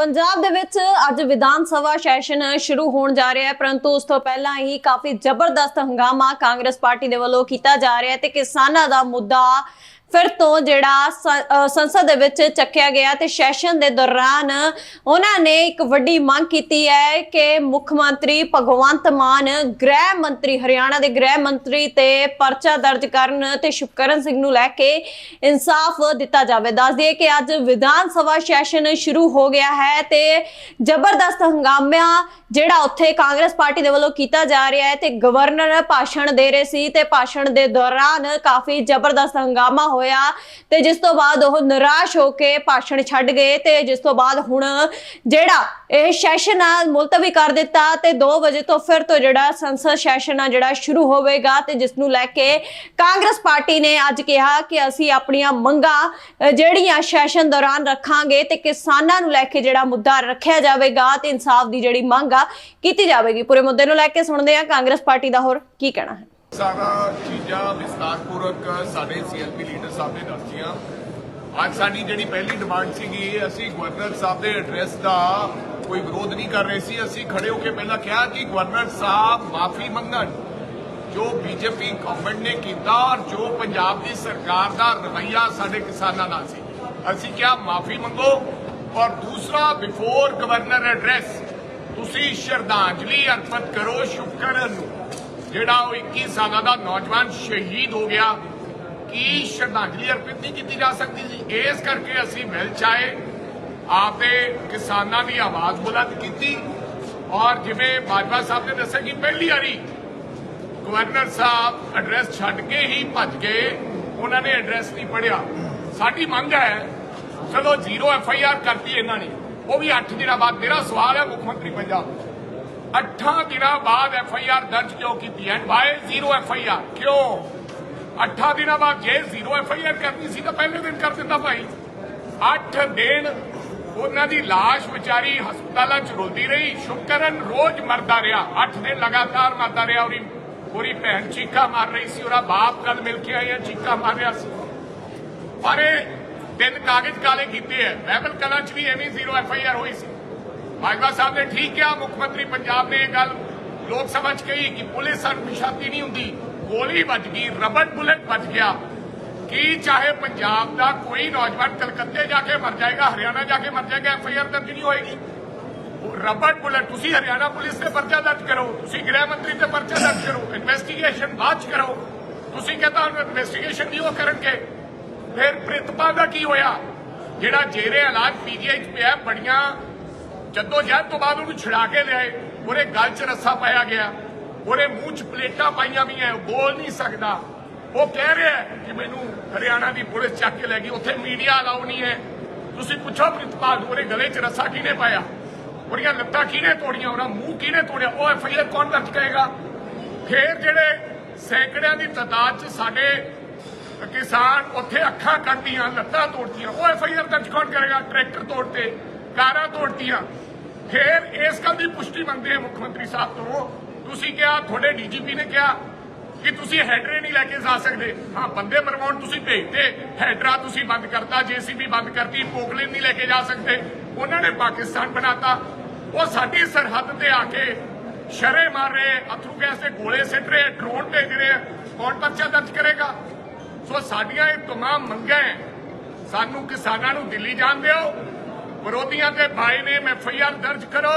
ਪੰਜਾਬ ਦੇ ਵਿੱਚ ਅੱਜ ਵਿਧਾਨ ਸਭਾ ਸੈਸ਼ਨ ਸ਼ੁਰੂ ਹੋਣ ਜਾ ਰਿਹਾ ਹੈ, ਪਰੰਤੂ ਉਸ ਤੋਂ ਪਹਿਲਾਂ ਹੀ ਕਾਫੀ ਜ਼ਬਰਦਸਤ ਹੰਗਾਮਾ ਕਾਂਗਰਸ ਪਾਰਟੀ ਦੇ ਵੱਲੋਂ ਕੀਤਾ ਜਾ ਰਿਹਾ ਹੈ ਤੇ ਕਿਸਾਨਾਂ ਦਾ ਮੁੱਦਾ ਫਿਰ ਤੋਂ ਜਿਹੜਾ ਸ- ਸੰਸਦ ਦੇ ਵਿੱਚ ਚੱਕਿਆ ਗਿਆ ਤੇ ਸੈਸ਼ਨ ਦੇ ਦੌਰਾਨ ਉਹਨਾਂ ਨੇ ਇੱਕ ਵੱਡੀ ਮੰਗ ਕੀਤੀ ਹੈ ਕਿ ਮੁੱਖ ਮੰਤਰੀ ਭਗਵੰਤ ਮਾਨ, ਗ੍ਰਹਿ ਮੰਤਰੀ ਹਰਿਆਣਾ ਦੇ ਗ੍ਰਹਿ ਮੰਤਰੀ ਤੇ ਪਰਚਾ ਦਰਜ ਕਰਨ ਤੇ ਸ਼ੁਭਕਰਨ ਸਿੰਘ ਨੂੰ ਲੈ ਕੇ ਇਨਸਾਫ ਦਿੱਤਾ ਜਾਵੇ। ਦੱਸ ਦਈਏ ਕਿ ਅੱਜ ਵਿਧਾਨ ਸਭਾ ਸੈਸ਼ਨ ਸ਼ੁਰੂ ਹੋ ਗਿਆ ਹੈ ਤੇ ਜ਼ਬਰਦਸਤ ਹੰਗਾਮਾ ਜਿਹੜਾ ਉੱਥੇ ਕਾਂਗਰਸ ਪਾਰਟੀ ਦੇ ਵੱਲੋਂ ਕੀਤਾ ਜਾ ਰਿਹਾ ਹੈ ਤੇ ਗਵਰਨਰ ਭਾਸ਼ਣ ਦੇ ਰਹੇ ਸੀ ਤੇ ਭਾਸ਼ਣ ਦੇ ਦੌਰਾਨ ਕਾਫੀ ਜ਼ਬਰਦਸਤ ਹੰਗਾਮਾ ਹੋ ਹੋਇਆ ਤੇ ਜਿਸ ਤੋਂ ਬਾਅਦ ਉਹ ਨਿਰਾਸ਼ ਹੋ ਕੇ ਭਾਸ਼ਣ ਛੱਡ ਗਏ ਤੇ ਜਿਸ ਤੋਂ ਬਾਅਦ ਹੁਣ ਜਿਹੜਾ ਇਹ ਸੈਸ਼ਨ ਆ, ਮੁਲਤਵੀ ਕਰ ਦਿੱਤਾ ਤੇ 2 ਵਜੇ ਤੋਂ ਫਿਰ ਤੋਂ ਜਿਹੜਾ ਸੰਸਦ ਸੈਸ਼ਨ ਆ, ਜਿਹੜਾ ਸ਼ੁਰੂ ਹੋਵੇਗਾ ਤੇ ਜਿਸ ਨੂੰ ਲੈ ਕੇ ਕਾਂਗਰਸ ਪਾਰਟੀ ਨੇ ਅੱਜ ਕਿਹਾ ਕਿ ਅਸੀਂ ਆਪਣੀਆਂ ਮੰਗਾਂ ਜਿਹੜੀਆਂ ਸੈਸ਼ਨ ਦੌਰਾਨ ਰੱਖਾਂਗੇ ਤੇ ਕਿਸਾਨਾਂ ਨੂੰ ਲੈ ਕੇ ਜਿਹੜਾ ਮੁੱਦਾ ਰੱਖਿਆ ਜਾਵੇਗਾ ਤੇ ਇਨਸਾਫ ਦੀ ਜਿਹੜੀ ਮੰਗ ਆ, ਕੀਤੀ ਜਾਵੇਗੀ। ਪੂਰੇ ਮੁੱਦੇ ਨੂੰ ਲੈ ਕੇ ਸੁਣਦੇ ਆ ਕਾਂਗਰਸ ਪਾਰਟੀ ਦਾ ਹੋਰ ਕੀ ਕਹਿਣਾ ਹੈ। ਸਾਰਾ ਚੀਜ਼ਾਂ ਵਿਸਤਾਰਪੂਰਵਕ ਸਾਡੇ ਸੀਐਲਪੀ ਲੀਡਰ ਸਾਹਿਬ ਨੇ ਦੱਸੀਆਂ ਅੱਜ ਸਾਡੀ ਜਿਹੜੀ ਪਹਿਲੀ ਡਿਮਾਂਡ ਸੀਗੀ ਅਸੀਂ ਗਵਰਨਰ ਸਾਹਿਬ ਦੇ ਐਡਰੈਸ ਦਾ ਕੋਈ ਵਿਰੋਧ ਨਹੀਂ ਕਰ ਰਹੇ ਸੀ ਅਸੀਂ ਖੜੇ ਹੋ ਕੇ ਪਹਿਲਾਂ ਕਿਹਾ ਕਿ ਗਵਰਨਰ ਸਾਹਿਬ ਮਾਫੀ ਮੰਗਣ ਜੋ ਬੀਜੇਪੀ ਗਵਰਨਮੈਂਟ ਨੇ ਕੀਤਾ ਔਰ ਜੋ ਪੰਜਾਬ ਦੀ ਸਰਕਾਰ ਦਾ ਰਵੱਈਆ ਸਾਡੇ ਕਿਸਾਨਾਂ ਨਾਲ ਸੀ ਅਸੀਂ ਕਿਹਾ ਮਾਫੀ ਮੰਗੋ ਔਰ ਦੂਸਰਾ ਬਿਫੋਰ ਗਵਰਨਰ ਐਡਰੈਸ ਤੁਸੀਂ ਸ਼ਰਧਾਂਜਲੀ ਅਰਪਿਤ ਕਰੋ ਸ਼ੁਕਰਨ ਨੂੰ ਜਿਹੜਾ ਉਹ 21 ਸਾਲਾਂ ਦਾ ਨੌਜਵਾਨ ਸ਼ਹੀਦ ਹੋ ਗਿਆ, ਕੀ ਸ਼ਰਧਾਂਜਲੀ ਅਰਪਿਤ ਨਹੀਂ ਕੀਤੀ ਜਾ ਸਕਦੀ ਸੀ ਇਸ ਕਰਕੇ ਅਸੀਂ ਮਿਲ ਚਾਏ ਆਪੇ ਕਿਸਾਨਾਂ ਦੀ ਆਵਾਜ਼ ਬੁਲੰਦ ਕੀਤੀ। ਔਰ ਜਿਵੇਂ ਬਾਜਵਾ ਸਾਹਿਬ ਨੇ ਦੱਸਿਆ ਕਿ ਪਹਿਲੀ ਵਾਰੀ ਗਵਰਨਰ ਸਾਹਿਬ ਐਡਰੈਸ ਛੱਡ ਕੇ ਹੀ ਭੱਜ ਗਏ, ਉਹਨਾਂ ਨੇ ਐਡਰੈਸ ਨਹੀਂ ਪੜਿਆ ਸਾਡੀ ਮੰਗ ਹੈ, ਚਲੋ ਜ਼ੀਰੋ ਐਫ ਆਈ ਆਰ ਕਰਤੀ ਇਹਨਾਂ ਨੇ। ਉਹ ਵੀ 8 ਦਿਨਾਂ ਬਾਅਦ, ਮੇਰਾ ਸਵਾਲ ਹੈ ਮੁੱਖ ਮੰਤਰੀ ਪੰਜਾਬ 8 ਦਿਨਾਂ ਬਾਅਦ ਐਫ ਆਈ ਆਰ ਦਰਜ ਕਿਉਂ ਕੀਤੀ and why zero F I R? ਕਿਉਂ? 8 ਦਿਨਾਂ ਬਾਅਦ ਜੇ ਜ਼ੀਰੋ ਐਫ ਆਈ ਆਰ ਕਰਨੀ ਸੀ ਤਾਂ ਪਹਿਲੇ ਦਿਨ ਕਰ ਦਿੰਦਾ ਭਾਈ। 8 ਦਿਨ ਉਹਨਾਂ ਦੀ ਲਾਸ਼ ਵਿਚਾਰੀ ਹਸਪਤਾਲਾਂ 'ਚ ਰੁਲਦੀ ਰਹੀ। ਸ਼ੁਕਰਨ ਰੋਜ਼ ਮਰਦਾ ਰਿਹਾ। 8 ਦਿਨ ਲਗਾਤਾਰ ਮਰਦਾ ਰਿਹਾ। ਉਹਦੀ ਪੂਰੀ ਭੈਣ ਚੀਕਾ ਮਾਰ ਰਹੀ ਸੀ। ਉਹਦਾ ਬਾਪ ਕੱਲ ਮਿਲ ਕੇ ਆਇਆ, ਚੀਕਾ ਮਾਰ ਰਿਹਾ ਸੀ। ਪਰ ਇਹ ਤਿੰਨ ਕਾਗਜ਼ ਕਾਲੇ ਕੀਤੇ ਐ ਬਹਿਬਲ ਕਲਾਂ 'ਚ ਵੀ ਐਵੇਂ ਜ਼ੀਰੋ ਐਫ ਆਈ ਆਰ ਹੋਈ ਸੀ। ਬਾਜਵਾ ਸਾਹਿਬ ਨੇ ਠੀਕ ਕਿਹਾ ਮੁੱਖ ਮੰਤਰੀ ਪੰਜਾਬ ਨੇ ਇਹ ਗੱਲ ਲੋਕ ਸਭਾ 'ਚ ਕਹੀ ਕਿ ਪੁਲਿਸ ਅਣਪਛਾਤੀ ਨਹੀਂ ਹੁੰਦੀ ਗੋਲੀ ਵੱਜ ਗਈ ਰਬੜ ਬੁਲਟ ਵੱਜ ਗਿਆ ਕੀ ਚਾਹੇ ਪੰਜਾਬ ਦਾ ਕੋਈ ਨੌਜਵਾਨ ਕਲਕੱਤੇ ਜਾ ਕੇ ਮਰ ਜਾਏਗਾ ਹਰਿਆਣਾ ਜਾ ਕੇ ਮਰ ਜਾਏਗਾ ਐਫ ਆਈ ਆਰ ਦਰਜ ਨਹੀਂ ਹੋਏਗੀ ਉਹ ਰਬੜ ਬੁਲਟ ਤੁਸੀਂ ਹਰਿਆਣਾ ਪੁਲਿਸ ਤੇ ਪਰਚਾ ਦਰਜ ਕਰੋ ਤੁਸੀਂ ਗ੍ਰਹਿ ਮੰਤਰੀ ਤੇ ਪਰਚਾ ਦਰਜ ਕਰੋ ਇਨਵੈਸਟੀਗੇਸ਼ਨ ਬਾਅਦ ਚ ਕਰੋ ਤੁਸੀਂ ਕਹਿੰਦਾ ਇਨਵੈਸਟੀਗੇਸ਼ਨ ਨਹੀਂ ਉਹ ਕਰਨਗੇ ਫਿਰ ਪ੍ਰਿਤਪਾ ਦਾ ਕੀ ਹੋਇਆ ਜਿਹੜਾ ਜੇਰੇ ਇਲਾਜ ਪੀਜੀਆਈ ਚ ਪਿਆ ਬੜੀਆਂ ਜਦੋਂ ਜਹਿਦ ਤੋਂ ਬਾਅਦ ਉਹਨੂੰ ਛੁਡਾ ਕੇ ਲਿਆਏ, ਉਹਦੇ ਗਲ 'ਚ ਰੱਸਾ ਪਾਇਆ ਗਿਆ, ਉਹਦੇ ਮੂੰਹ 'ਚ ਪਲੇਟਾਂ ਪਾਈਆਂ ਵੀ ਐ ਬੋਲ ਨਹੀਂ ਸਕਦਾ। ਉਹ ਕਹਿ ਰਿਹਾ ਕਿ ਮੈਨੂੰ ਹਰਿਆਣਾ ਦੀ ਪੁਲਿਸ ਚੱਕ ਕੇ ਲੈ ਗਈ, ਉੱਥੇ ਮੀਡੀਆ ਅਲਾਉ ਨਹੀਂ ਹੈ ਤੁਸੀਂ ਪੁੱਛੋ ਪ੍ਰਿਤਪਾਲ ਉਹਦੇ ਗਲੇ 'ਚ ਰੱਸਾ ਕਿਹਨੇ ਪਾਇਆ? ਉਹਦੀਆਂ ਲੱਤਾਂ ਕਿਹਨੇ ਤੋੜੀਆਂ, ਉਹਦਾ ਮੂੰਹ ਕਿਹਨੇ ਤੋੜਿਆ? ਉਹ ਐਫ ਆਈ ਆਰ ਕੌਣ ਦਰਜ ਕਰੇਗਾ? ਫੇਰ ਜਿਹੜੇ ਸੈਂਕੜਿਆਂ ਦੀ ਤਾਦਾਦ 'ਚ ਸਾਡੇ ਕਿਸਾਨ ਉੱਥੇ ਅੱਖਾਂ ਕੱਢਦੀਆਂ, ਲੱਤਾਂ ਤੋੜਦੀਆਂ, ਉਹ ਐਫ ਆਈ ਆਰ ਦਰਜ ਕੌਣ ਕਰੇਗਾ? ਟਰੈਕਟਰ ਤੋੜਤੇ ਕਾਰਾਂ ਤੋੜਤੀਆਂ। ਫਿਰ ਇਸ ਗੱਲ ਦੀ ਪੁਸ਼ਟੀ ਮੰਗਦੇ ਆ ਮੁੱਖ ਮੰਤਰੀ ਸਾਹਿਬ ਤੋਂ ਤੁਸੀਂ ਕਿਹਾ, ਤੁਹਾਡੇ ਡੀਜੀਪੀ ਨੇ ਕਿਹਾ ਕਿ ਤੁਸੀਂ ਹੈਡਰੇ ਨਹੀਂ ਲੈ ਕੇ ਜਾ ਸਕਦੇ। ਹਾਂ, ਬੰਦੇ ਮਰਵਾਉਣ ਤੁਸੀਂ ਭੇਜਦੇ ਹੈਡਰਾ ਤੁਸੀਂ ਬੰਦ ਕਰਤਾ, ਜੀਸੀਬੀ ਬੰਦ ਕਰਤੀ, ਪੋਕਲਿਨ ਨਹੀਂ ਲੈ ਕੇ ਜਾ ਸਕਦੇ। ਉਹਨਾਂ ਨੇ ਪਾਕਿਸਤਾਨ ਬਣਾਤਾ। ਉਹ ਸਾਡੀ ਸਰਹੱਦ ਤੇ ਆ ਕੇ ਸ਼ਰੇ ਮਾਰ ਰਹੇ, ਅਥਰੂ ਗੈਸ ਦੇ ਗੋਲੇ ਸਿੱਟ ਰਹੇ, ਡਰੋਨ ਭੇਜ ਰਹੇ। ਕੌਣ ਪਰਚਾ ਦਰਜ ਕਰੇਗਾ? ਸੋ ਸਾਡੀਆਂ ਇਹ ਤਮਾਮ ਮੰਗਾਂ ਸਾਨੂੰ ਕਿਸਾਨਾਂ ਨੂੰ ਦਿੱਲੀ ਜਾਣ ਦਿਓ। ਵਿਰੋਧੀਆਂ ਦੇ ਭਾਈ ਨੇ ਐਫਆਈਆਰ ਦਰਜ ਕਰੋ।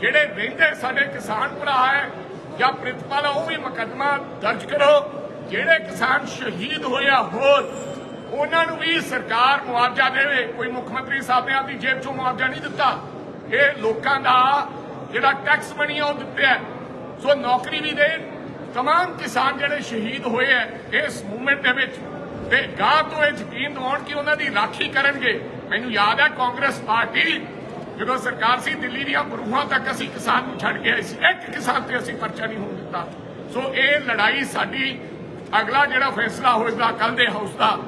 ਜਿਹੜੇ ਰਹਿੰਦੇ ਸਾਡੇ ਕਿਸਾਨ ਭਰਾ ਹੈ ਜਾਂ ਪ੍ਰਿਤਪਾਲ ਉਹ ਵੀ ਮੁਕੱਦਮਾ ਦਰਜ ਕਰੋ। ਜਿਹੜੇ ਕਿਸਾਨ ਸ਼ਹੀਦ ਹੋਇਆ ਹੋਰ, ਉਹਨਾਂ ਨੂੰ ਵੀ ਸਰਕਾਰ ਮੁਆਵਜ਼ਾ ਦੇਵੇ। ਕੋਈ ਮੁੱਖ ਮੰਤਰੀ ਸਾਹਿਬ ਨੇ ਆਪਣੀ ਜੇਬ ਚੋਂ ਮੁਆਵਜ਼ਾ ਨਹੀਂ ਦਿੱਤਾ। ਇਹ ਲੋਕਾਂ ਦਾ ਜਿਹੜਾ ਟੈਕਸ ਬਣੀ ਉਹ ਦਿੱਤਾ ਸੋ ਨੌਕਰੀ ਵੀ ਦੇਣ। ਤਮਾਮ ਕਿਸਾਨ ਜਿਹੜੇ ਸ਼ਹੀਦ ਹੋਏ ਐ ਇਸ ਮੂਵਮੈਂਟ ਦੇ ਵਿੱਚ। ਤੇ ਗਾਂ ਤੋਂ ਇਹ ਯਕੀਨ ਦਿਵਾਉਣ ਕਿ ਉਹਨਾਂ ਦੀ ਰਾਖੀ ਕਰਨਗੇ। ਮੈਨੂੰ ਯਾਦ ਹੈ ਕਾਂਗਰਸ ਪਾਰਟੀ ਜਦੋਂ ਸਰਕਾਰ ਸੀ, ਦਿੱਲੀ ਦੀਆਂ ਬਰੂਹਾਂ ਤੱਕ ਅਸੀਂ ਕਿਸਾਨ ਨੂੰ ਛੱਡ ਕੇ ਆਏ ਸੀ। ਇੱਕ ਕਿਸਾਨ ਤੇ ਅਸੀਂ ਪਰਚਾ ਨਹੀਂ ਹੋਣ ਦਿੱਤਾ। ਸੋ ਇਹ ਲੜਾਈ ਸਾਡੀ, ਅਗਲਾ ਜਿਹੜਾ ਫੈਸਲਾ ਹੋਏਗਾ ਕੱਲ ਦੇ ਹਾਊਸ ਦਾ,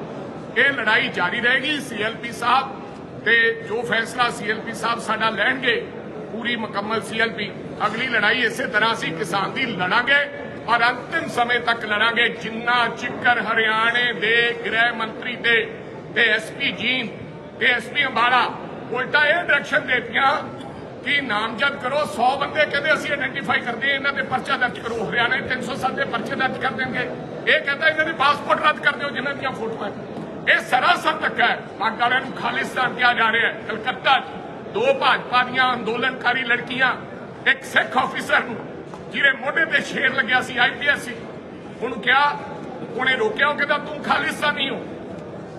ਇਹ ਲੜਾਈ ਜਾਰੀ ਰਹੇਗੀ ਸੀਐਲਪੀ ਸਾਹਿਬ ਤੇ ਜੋ ਫੈਸਲਾ ਸੀਐਲਪੀ ਸਾਹਿਬ ਸਾਡਾ ਲੈਣਗੇ, ਪੂਰੀ ਮੁਕੰਮਲ ਸੀਐਲਪੀ ਅਗਲੀ ਲੜਾਈ ਇਸੇ ਤਰ੍ਹਾਂ ਅਸੀਂ ਕਿਸਾਨ ਦੀ ਲੜਾਂਗੇ। ਔਰ ਅੰਤਿਮ ਸਮੇਂ ਤੱਕ ਲੜਾਂਗੇ। ਜਿੰਨਾ ਚਿੱਕਰ ਹਰਿਆਣੇ ਦੇ ਗ੍ਰਹਿ ਮੰਤਰੀ ਤੇ ਤੇ ਐਸਪੀ ਜੀਨ, ਤੇ ਐਸਪੀ ਅੰਬਾਲਾ ਉਲਟਾ ਇਹ ਡਾਇਰੈਕਸ਼ਨ ਦੇਤੀਆਂ ਕਿ ਨਾਮਜ਼ਦ ਕਰੋ। 100 ਬੰਦੇ ਕਹਿੰਦੇ ਅਸੀਂ ਆਇਡੈਂਟੀਫਾਈ ਕਰਦੇ ਹਾਂ, ਇਹਨਾਂ ਦੇ ਪਰਚਾ ਦਰਜ ਕਰੋ। ਹਰਿਆਣਾ 307 ਦੇ ਪਰਚੇ ਦਰਜ ਕਰ ਦੇਣਗੇ। ਇਹ ਕਹਿੰਦਾ ਇਹਨਾਂ ਦੇ ਪਾਸਪੋਰਟ ਰੱਦ ਕਰ ਦਿਓ, ਜਿਨ੍ਹਾਂ ਦੀਆਂ ਫੋਟੋਆਂ ਇਹ ਸਰਾਸਰ ਧੱਕਾ ਹੈ। ਪਾਕ ਵਾਲਿਆਂ ਨੂੰ ਖਾਲਿਸਤਾਨ ਕਿਹਾ ਜਾ ਰਿਹਾ ਹੈ। ਕਲਕੱਤਾ 'ਚ ਦੋ ਭਾਜਪਾ ਦੀਆਂ ਅੰਦੋਲਨਕਾਰੀ ਲੜਕੀਆਂ, ਇੱਕ ਸਿੱਖ ਆਫੀਸਰ ਨੂੰ ਜਿਹਦੇ ਮੋਢੇ ਤੇ ਸ਼ੇਰ ਲੱਗਿਆ ਸੀ, ਆਈਪੀਐਸ ਸੀ। ਉਹਨੂੰ ਕਿਹਾ ਉਹਨੇ ਰੋਕਿਆ ਉਹ ਕਹਿੰਦਾ ਤੂੰ ਖਾਲਿਸਤਾਨੀ ਹੋ।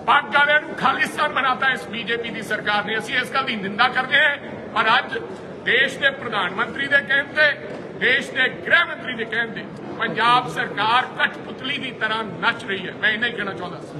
ਪਾਕ ਵਾਲਿਆਂ ਨੂੰ ਖਾਲਿਸਤਾਨ ਬਣਾਤਾ ਇਸ ਬੀਜੇਪੀ ਦੀ ਸਰਕਾਰ ਨੇ। ਅਸੀਂ ਇਸ ਗੱਲ ਦੀ ਨਿੰਦਾ ਕਰਦੇ ਹਾਂ। ਪਰ ਅੱਜ ਦੇਸ਼ ਦੇ ਪ੍ਰਧਾਨ ਮੰਤਰੀ ਦੇ ਕਹਿਣ ਤੇ, ਦੇਸ਼ ਦੇ ਗ੍ਰਹਿ ਮੰਤਰੀ ਦੇ ਕਹਿਣ ਤੇ, ਪੰਜਾਬ ਸਰਕਾਰ ਕਠਪੁਤਲੀ ਦੀ ਤਰ੍ਹਾਂ ਨੱਚ ਰਹੀ ਹੈ। ਮੈਂ ਇਹਨਾਂ ਹੀ ਕਹਿਣਾ ਚਾਹੁੰਦਾ ਸੀ।